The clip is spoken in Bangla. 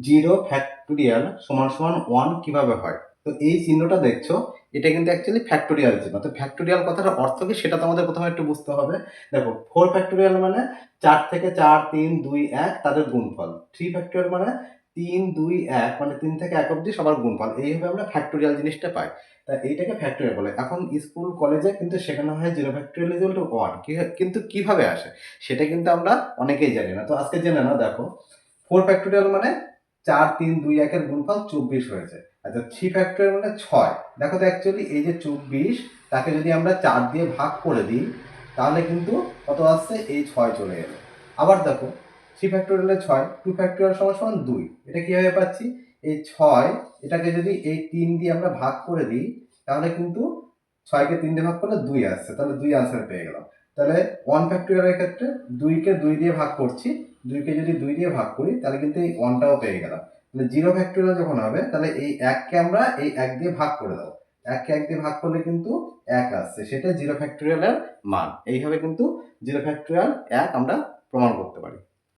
জিরো ফ্যাক্টোরিয়াল সমান সমান ওয়ান কীভাবে হয়? তো এই চিহ্নটা দেখছ, এটা কিন্তু অ্যাকচুয়ালি ফ্যাক্টোরিয়াল চিহ্ন। তো ফ্যাক্টোরিয়াল কথাটা অর্থ কি সেটা তোমাদের প্রথমে একটু বুঝতে হবে। দেখো ফোর ফ্যাক্টোরিয়াল মানে চার থেকে চার, তিন, দুই, এক, তাদের গুণফল। থ্রি ফ্যাক্টোরিয়াল মানে তিন, দুই, এক মানে তিন থেকে এক অবধি সবার গুণফল। এইভাবে আমরা ফ্যাক্টোরিয়াল জিনিসটা পাই। তা এইটাকে ফ্যাক্টোরিয়াল বলে। এখন স্কুল কলেজে কিন্তু শেখানো হয় zero factorial is to one কিন্তু কীভাবে আসে? সেটা কিন্তু আমরা অনেকেই জানি না। তো আজকে জেনে না দেখো। ফোর ফ্যাক্টোরিয়াল মানে চার, তিন, দুই, একের গুণফল চব্বিশ হয়েছে। আচ্ছা থ্রি ফ্যাক্টোরিয়াল মানে ছয়। দেখো তো অ্যাকচুয়ালি এই যে চব্বিশ, তাকে যদি আমরা চার দিয়ে ভাগ করে দিই, তাহলে কিন্তু কত আসছে? এই ছয় চলে এলো। আবার দেখো থ্রি ফ্যাক্টোরিয়ালে ছয় টু ফ্যাক্টোরিয়াল সমান সমান দুই। এটা কীভাবে পাচ্ছি? এই ছয়, এটাকে যদি এই তিন দিয়ে আমরা ভাগ করে দিই, তাহলে কিন্তু ছয়কে তিন দিয়ে ভাগ করলে দুই আসছে। তাহলে দুই আনসার পেয়ে গেলাম। তাহলে ওয়ান ফ্যাক্টোরিয়ালের ক্ষেত্রে দুইকে দুই দিয়ে ভাগ করছি দুইকে যদি দুই দিয়ে ভাগ করি, তাহলে কিন্তু এই ওয়ানটাও পেয়ে গেলাম। মানে জিরো ফ্যাক্টোরিয়াল যখন হবে, তাহলে এই এককে আমরা এই এক দিয়ে ভাগ করে দেবো। এককে এক দিয়ে ভাগ করলে কিন্তু এক আসছে। সেটা জিরো ফ্যাক্টোরিয়ালের মান। এইভাবে কিন্তু জিরো ফ্যাক্টোরিয়াল এক আমরা প্রমাণ করতে পারি।